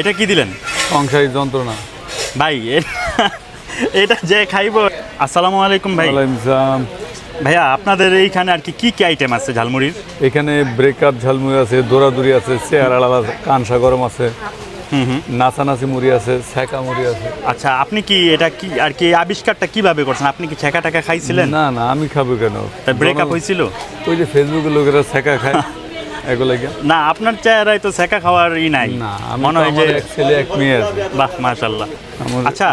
এটা কি দিলেন? সংসারিক যন্ত্রণা। ভাই এটা যে খাইব। আসসালামু আলাইকুম ভাই। ওয়ালাইকুম ভাইয়া আপনাদের এইখানে আর কি কি কি আইটেম আছে ঝালমুড়ির? এখানে ব্রেকআপ ঝালমুড়ি আছে দৌড়াদৌড়ি আছে চেয়ার আলাদা আছে কানসা গরম আছে হুম হুম। নাচানাচি মুড়ি আছে ছ্যাঁকা মুড়ি আছে। আচ্ছা আপনি কি এটা কি আর কি আবিষ্কারটা কীভাবে করছেন? আপনি কি ছেঁকা টাকা খাইছিলেন? না না আমি খাব কেন? ব্রেকআপ হয়েছিল ওই যে ফেসবুকে লোকেরা ছ্যাঁকা খায়। এগুলো না আপনার চেহারায় তো ছেঁকা খাওয়ার ই নাই। আমি মনে হয় যে ছেলে এক মেয়ে বাহ মাশাল্লাহ আচ্ছা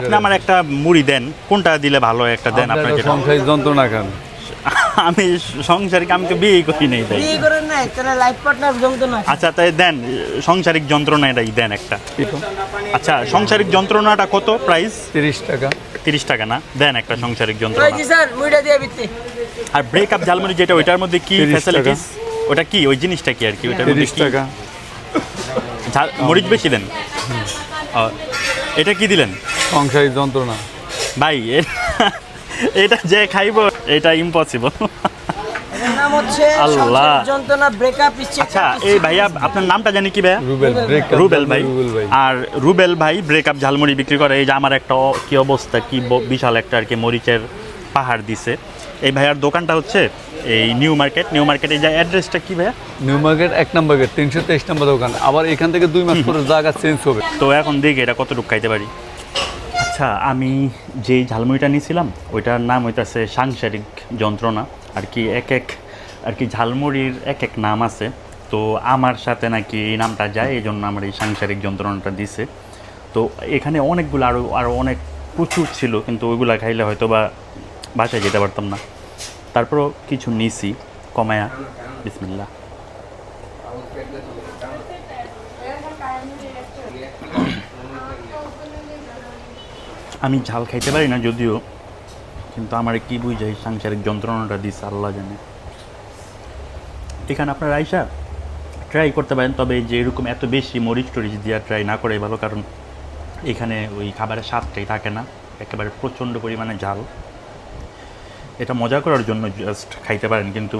আপনি আমার একটা মুড়ি দেন। কোনটা দিলে ভালো হয় একটা দেন আপনার যেটা সংসারিক যন্ত্রণা খান আমি সংসারিক আমি তো বিয়ে করি নাই তাই। বিয়ে করেন নাই তারা লাইফ পার্টনার জমতো আচ্ছা তাই দেন সংসারিক যন্ত্রণা এটাই দেন একটা। আচ্ছা সংসারিক যন্ত্রণাটা কত প্রাইস তিরিশ টাকা। তিরিশ টাকা না? দেন একটা সংসারিক যন্ত্রণা। জি স্যার মুইটা দিয়ে বিত্তি আর ব্রেকআপ জালমুড়ি যেটা ওইটার মধ্যে কি 30 ফ্যাসিলিটিস ওটা কি? ওই জিনিসটা কি আর কি? মধ্যে তিরিশ টাকা। ঝাল- মরিচ বেশি দেন? ও, এটা কি দিলেন? সংসারিক যন্ত্রণা। ভাই এটা যে খাইব এটা ইম্পসিবল নাম হচ্ছে আল্লাহ। যন্ত্রণা ব্রেকআপ আচ্ছা এই ভাইয়া আপনার নামটা জানি কি ভাইয়া? রুবেল রুবেল ভাই। রুবেল ভাই। আর রুবেল ভাই ব্রেকআপ ঝালমুড়ি বিক্রি করে এই যে আমার একটা কি অবস্থা কি বিশাল একটা আর কি মরিচের পাহাড় দিছে। এই ভাইয়ার দোকানটা হচ্ছে এই নিউ মার্কেট নিউ মার্কেট এই যে অ্যাড্রেসটা কি ভাইয়া? নিউ মার্কেট এক নম্বর গেট তিনশো তেইশ নম্বর দোকান। আবার এখান থেকে দুই মাস পরে জায়গা চেঞ্জ হবে। তো এখন দেখি এটা কতটুকু খাইতে পারি। আচ্ছা আমি যেই ঝালমুড়িটা নিয়েছিলাম ওইটার নাম হইতাছে সাংসারিক যন্ত্রণা। আর কি এক এক আর কি ঝালমুড়ির এক এক নাম আছে। তো আমার সাথে নাকি এই নামটা যায় এই জন্য আমার এই সাংসারিক যন্ত্রণাটা দিছে। তো এখানে অনেকগুলো আরও আরও অনেক প্রচুর ছিল কিন্তু ওইগুলা খাইলে হয়তো বা বাসায় যেতে পারতাম না। তারপরও কিছু নিছি, কমায়া বিসমিল্লা আমি ঝাল খাইতে পারি না যদিও, কিন্তু আমার কি বুঝাই সাংসারিক যন্ত্রণাটা দিচ্ছে আল্লাহ জানে। এখানে আপনার আয়সা ট্রাই করতে পারেন, তবে যে এরকম এত বেশি মরিচ টরিচ দিয়ে ট্রাই না করাই ভালো, কারণ এখানে ওই খাবারের স্বাদটাই থাকে না। একেবারে প্রচণ্ড পরিমাণে ঝাল। এটা মজা করার জন্য জাস্ট খাইতে পারেন, কিন্তু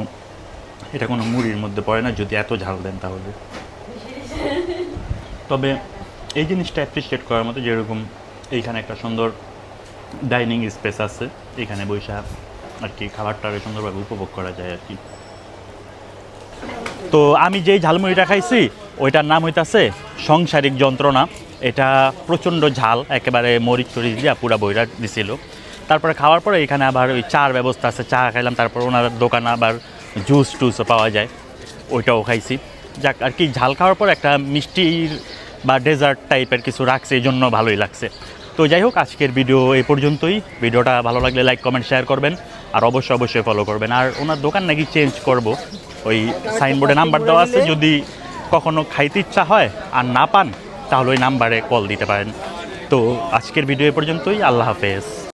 এটা কোনো মুড়ির মধ্যে পড়ে না, যদি এত ঝাল দেন তাহলে। তবে এই জিনিসটা অ্যাপ্রিসিয়েট করার মতো যেরকম এইখানে একটা সুন্দর ডাইনিং স্পেস আছে, এখানে বৈশা আর কি খাবারটা আরও সুন্দরভাবে উপভোগ করা যায় আর কি। তো আমি যেই ঝালমুড়িটা খাইছি, ওইটার নাম হইতাছে সংসারিক যন্ত্রণা। এটা প্রচণ্ড ঝাল, একেবারে মরিচ টরিচ দিয়া পুরা বইরা দিছিল। তারপরে খাওয়ার পরে এখানে আবার ওই চার ব্যবস্থা আছে, চা খাইলাম, তারপর ওনার দোকানে আবার জুস টুসও পাওয়া যায়, ওইটাও খাইছি। যাক, আর কি ঝাল খাওয়ার পর একটা মিষ্টির বা ডেজার্ট টাইপের কিছু রাখছে, এই জন্য ভালোই লাগছে। তো যাই হোক, আজকের ভিডিও এই পর্যন্তই। ভিডিওটা ভালো লাগলে লাইক কমেন্ট শেয়ার করবেন, আর অবশ্যই অবশ্যই ফলো করবেন। আর ওনার দোকান নাকি চেঞ্জ করব, ওই সাইনবোর্ডে নাম্বার দেওয়া আছে, যদি কখনো খাইতে ইচ্ছা হয় আর না পান, তাহলে ওই নাম্বারে কল দিতে পারেন। তো আজকের ভিডিও এ পর্যন্তই, আল্লাহ হাফেজ।